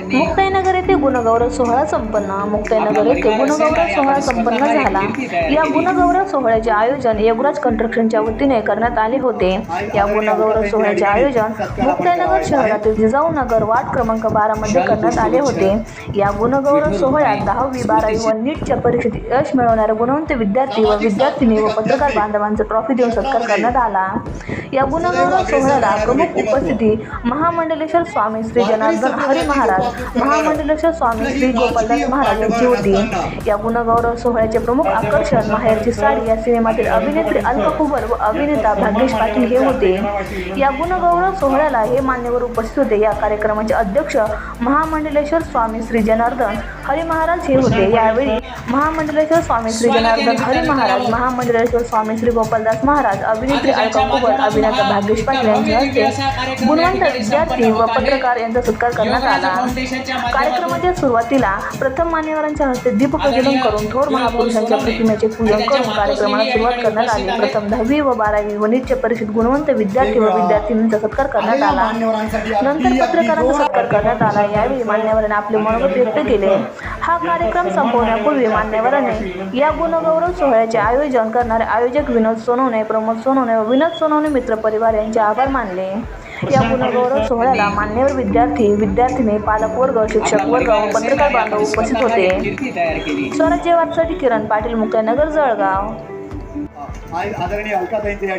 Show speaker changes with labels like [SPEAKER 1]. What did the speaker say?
[SPEAKER 1] मुक्ताईनगर येथे गुणगौरव सोहळा संपन्न. मुक्ताईनगर येथे गुणगौरव सोहळा संपन्न झाला. या गुणगौरव सोहळ्याचे आयोजन योगराज कंस्ट्रक्शनच्या वतीने करण्यात आले होते. या गुणगौरव सोहळ्याचे आयोजन मुक्ताईनगर शहरातील जिजाऊ नगर वार्ड क्रमांक बारा मध्ये करण्यात आले होते. या गुणगौरव सोहळ्यात दहावी बारावी व नीटच्या परीक्षेत यश मिळवणारे गुणवंत विद्यार्थी व विद्यार्थिनी व पत्रकार बांधवांचा ट्रॉफी देऊन सत्कार करण्यात आला. या गुणगौरव सोहळ्याला प्रमुख उपस्थिती महामंडलेश्वर स्वामी श्री जनार्दन हरी महाराज महामंडलेश्वर स्वामी श्री गोपालदास महाराज यांची होती. या गुणगौरव सोहळ्याचे प्रमुख आकर्षण माहेरची साडी या सिनेमातील अभिनेत्री अलका कुबल व अभिनेता भाग्येश पाटील हे होते. या गुणगौरव सोहळ्याला हे मान्यवर उपस्थित होते. या कार्यक्रमाचे अध्यक्ष महामंडलेश्वर स्वामी श्री जनार्दन हरी महाराज हे होते. यावेळी महामंडलेश्वर स्वामी श्री जनार्दन हरी महाराज महामंडलेश्वर स्वामी श्री गोपालदास महाराज अभिनेत्री अलका कुबल अभिनेता भाग्येश पाटील यांच्या हस्ते गुणवंत विद्यार्थी व पत्रकार यांचा सत्कार करण्यात आला. कार्यक्रमाच्या सुरुवातीला प्रथम मान्यवरांच्या हस्ते दीप प्रज्वलन करून थोर महापुरुषांच्या प्रतिमेचे पूजन करून कार्यक्रमाला सुरुवात करण्यात आली. प्रथम दहावी व बारावी व नीटच्या परीक्षेत गुणवंत विद्यार्थी व विद्यार्थिनींचा सत्कार करण्यात आला. नंतर पत्रकारांचा सत्कार करण्यात आला. यावेळी मान्यवरांनी आपले मनोगत व्यक्त केले. हा कार्यक्रम संपवण्यापूर्वी मान्यवरांनी या गुणगौरव सोहळ्याचे आयोजन करणारे आयोजक विनोद सोनवणे प्रमोद सोनवणे व विनोद सोनवणे मित्र परिवार यांचे आभार मानले. या गुणगौरव सोहळ्याला मान्यवर विद्यार्थी विद्यार्थिनी पालक वर्ग शिक्षक वर्ग व पत्रकार बांधव उपस्थित होते. स्वराज्य किरण पाटील मुख्यनगर जळगाव.
[SPEAKER 2] आदरणीय